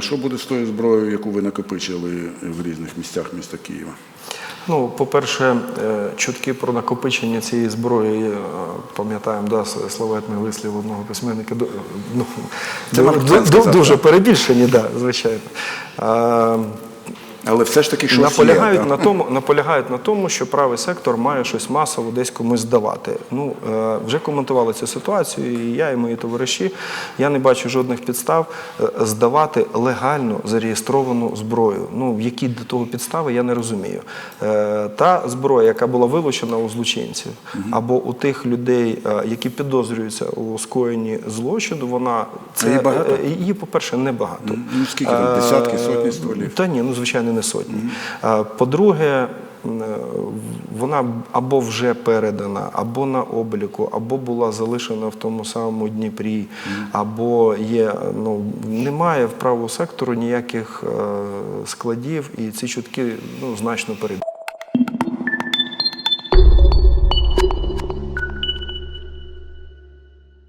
що буде з тою зброєю, яку ви накопичили в різних місцях міста Києва? Ну, по-перше, е, чутки про накопичення цієї зброї, е, пам'ятаємо, да, словетний славетний вислів одного письменника, ну, Це дуже перебільшені, да, звичайно. Але все ж таки щось наполягають, є, на тому, наполягають на тому, що правий сектор має щось масово десь комусь здавати. Ну, е, вже коментували цю ситуацію, і я, і мої товариші. Я не бачу жодних підстав е, здавати легально зареєстровану зброю. Ну, які до того підстави, я не розумію. Е, Та зброя, яка була вилучена у злочинців, або у тих людей, е, які підозрюються у скоєнні злочину, вона її багато? е, її, по-перше, небагато. Ну, скільки там? Десятки, сотні стволів? Та ні, ну звичайно, не сотні. По-друге, е, вона або вже передана, або на обліку, або була залишена в тому самому Дніпрі, або є. Ну немає в правого сектору ніяких е, складів, і ці чутки ну значно перебільшені.